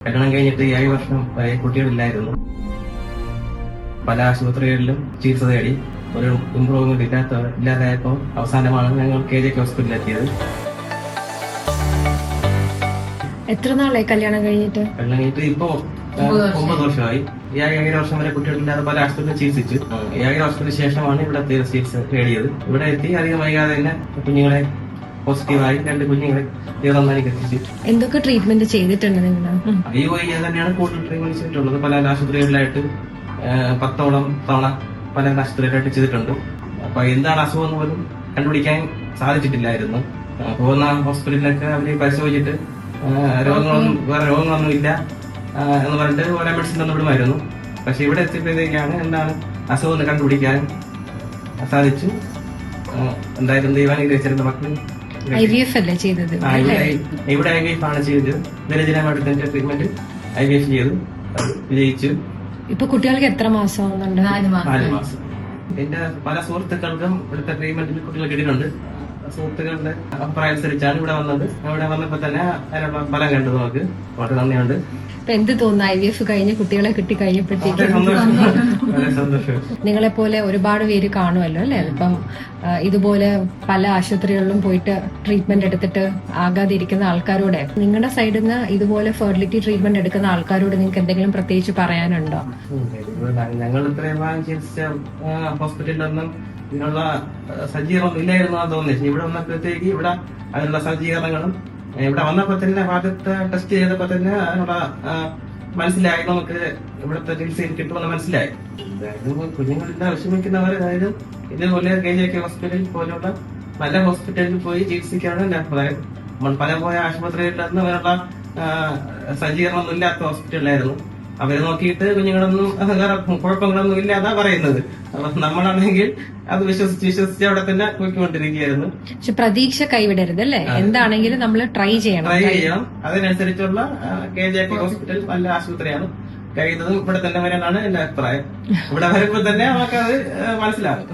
കല്യാണം കഴിഞ്ഞിട്ട് ഏഴ് വർഷം വരെ കുട്ടികളില്ലായിരുന്നു. പല ആശുപത്രികളിലും ചികിത്സ തേടി ഒരു ഇമ്പ്രൂവ്മെന്റ് ഇല്ലാത്ത ഇല്ലാതായപ്പോൾ അവസാനമാണ് ഞങ്ങൾ കെ ജെ ഹോസ്പിറ്റലിൽ എത്തിയത് എത്ര നാളായി കല്യാണം കഴിഞ്ഞിട്ട്? കല്യാണം കഴിഞ്ഞിട്ട് ഇപ്പോ ഒമ്പത് വർഷമായി. ഈ ഏഴര വർഷം വരെ കുട്ടികളില്ലാതെ പല ആശുപത്രിയിൽ ചികിത്സിച്ചു. ഏഴര വർഷത്തിന് ശേഷമാണ് ഇവിടെ ചികിത്സ തേടിയത്. ഇവിടെ എത്തി അധികം വൈകാതെ തന്നെ കുഞ്ഞുങ്ങളെ പോസിറ്റീവായി രണ്ട് കുഞ്ഞുങ്ങളെ തീർന്നാലേക്ക് എത്തിച്ചു എന്തൊക്കെ ട്രീറ്റ്മെന്റ് ചെയ്തിട്ടുണ്ട് നിങ്ങൾ? ഈ വഴി തന്നെയാണ് കൂടുതൽ ട്രീറ്റ്മെന്റ് ചെയ്തിട്ടുള്ളത്. പല ആശുപത്രികളിലായിട്ട് പത്തോളം തവണ പല ആശുപത്രികളിലായിട്ട് ചെയ്തിട്ടുണ്ട്. അപ്പൊ എന്താണ് അസുഖം എന്ന് പോലും കണ്ടുപിടിക്കാൻ സാധിച്ചിട്ടില്ലായിരുന്നു. പോകുന്ന ഹോസ്പിറ്റലിലൊക്കെ അവർ പരിശോധിച്ചിട്ട് രോഗങ്ങളൊന്നും വേറെ രോഗങ്ങളൊന്നും ഇല്ല എന്ന് പറഞ്ഞിട്ട് ഓരോ മെഡിസിൻ ഒന്നും വിടുമായിരുന്നു. പക്ഷെ ഇവിടെ എത്തിയപ്പോഴത്തേക്കാണ് എന്താണ് അസുഖം എന്ന് കണ്ടുപിടിക്കാൻ സാധിച്ചു. എന്തായാലും ദൈവാനുഗ്രഹിച്ചിരുന്ന മക്കൾ ഐ വി എഫ് അല്ലേ ചെയ്തത്? ഇവിടെ ഐ വി എഫ് ആണ് ചെയ്തത്. വിരചനമായിട്ട് ട്രീറ്റ്മെന്റ് ഐ വി എഫ് ചെയ്തു. വിജയിച്ചു. ഇപ്പൊ കുട്ടികൾക്ക് എത്ര മാസം ആവുന്നുണ്ട് നാല് മാസം. എന്റെ പല സുഹൃത്തുക്കൾക്കും ഇവിടുത്തെ ട്രീറ്റ്മെന്റിൽ കുട്ടികൾ കിട്ടിയിട്ടുണ്ട് സുഹൃത്തുക്കളുടെ അഭിപ്രായം അനുസരിച്ചാണ് ഇവിടെ വന്നത്. ഇവിടെ വന്നപ്പോ തന്നെ അതിനുള്ള ഫലം കണ്ടു നമുക്ക്. വളരെ നന്ദിയുണ്ട്. എന്ത് തോന്നുന്നു? ഐ വി എഫ് കഴിഞ്ഞ് കുട്ടികളെ കിട്ടി കഴിഞ്ഞപ്പോഴത്തേക്കും നിങ്ങളെ പോലെ ഒരുപാട് പേര് കാണുമല്ലോ അല്ലെ? ഇപ്പം ഇതുപോലെ പല ആശുപത്രികളിലും പോയിട്ട് ട്രീറ്റ്മെന്റ് എടുത്തിട്ട് ആകാതിരിക്കുന്ന ആൾക്കാരോട്. നിങ്ങളുടെ സൈഡിൽ നിന്ന് ഇതുപോലെ ഫെർട്ടിലിറ്റി ട്രീറ്റ്മെന്റ് എടുക്കുന്ന ആൾക്കാരോട് നിങ്ങൾക്ക് എന്തെങ്കിലും പ്രത്യേകിച്ച് പറയാനുണ്ടോ? ഞങ്ങൾ ഇത്രയും ഹോസ്പിറ്റലിലൊന്നും ഇതിനുള്ള സജ്ജീകരണം ഇല്ലായിരുന്നു എന്ന് തോന്നുന്നു ഇവിടെ വന്നപ്പോഴത്തേക്ക് ഇവിടെ അതിനുള്ള സജ്ജീകരണങ്ങളും ഇവിടെ വന്നപ്പോ തന്നെ ആദ്യത്തെ ടെസ്റ്റ് ചെയ്തപ്പോ തന്നെ അതിനുള്ള മനസ്സിലായി. നമുക്ക് ഇവിടുത്തെ ചികിത്സയിൽ കിട്ടുമെന്ന് മനസ്സിലായി. അതായത് കുഞ്ഞുങ്ങളില്ല വിഷമിക്കുന്നവർ അതായത് ഇതുപോലെ കെ ജെ കെ ഹോസ്പിറ്റലിൽ പോലുള്ള നല്ല ഹോസ്പിറ്റലിൽ പോയി ചികിത്സിക്കാണ് എന്റെ അഭിപ്രായം നമ്മൾ പല പോയ ആശുപത്രികളിലൊന്നും അതിനുള്ള ആ, സജ്ജീകരണമൊന്നും ഇല്ലാത്ത ഹോസ്പിറ്റലായിരുന്നു അവരെ നോക്കിയിട്ട് കുഞ്ഞുങ്ങളൊന്നും കുഴപ്പങ്ങളൊന്നും ഇല്ലാതാ പറയുന്നത്. അപ്പൊ നമ്മളാണെങ്കിൽ അത് വിശ്വസിച്ച് വിശ്വസിച്ച് അവിടെ തന്നെ പോയിക്കൊണ്ടിരിക്കുകയായിരുന്നു. പക്ഷെ പ്രതീക്ഷ കൈവിടരുത് അല്ലേ? എന്താണെങ്കിലും നമ്മൾ ട്രൈ ചെയ്യണം. ട്രൈ ചെയ്യണം. അതിനനുസരിച്ചുള്ള കെ ജെ പി ഹോസ്പിറ്റൽ നല്ല ആശുപത്രിയാണ്. കഴിയുന്നതും ഇവിടെ തന്നെ വരാനാണ് എന്റെ അഭിപ്രായം. ഇവിടെ വരുമ്പോൾ തന്നെ നമുക്കത് മനസ്സിലാകും.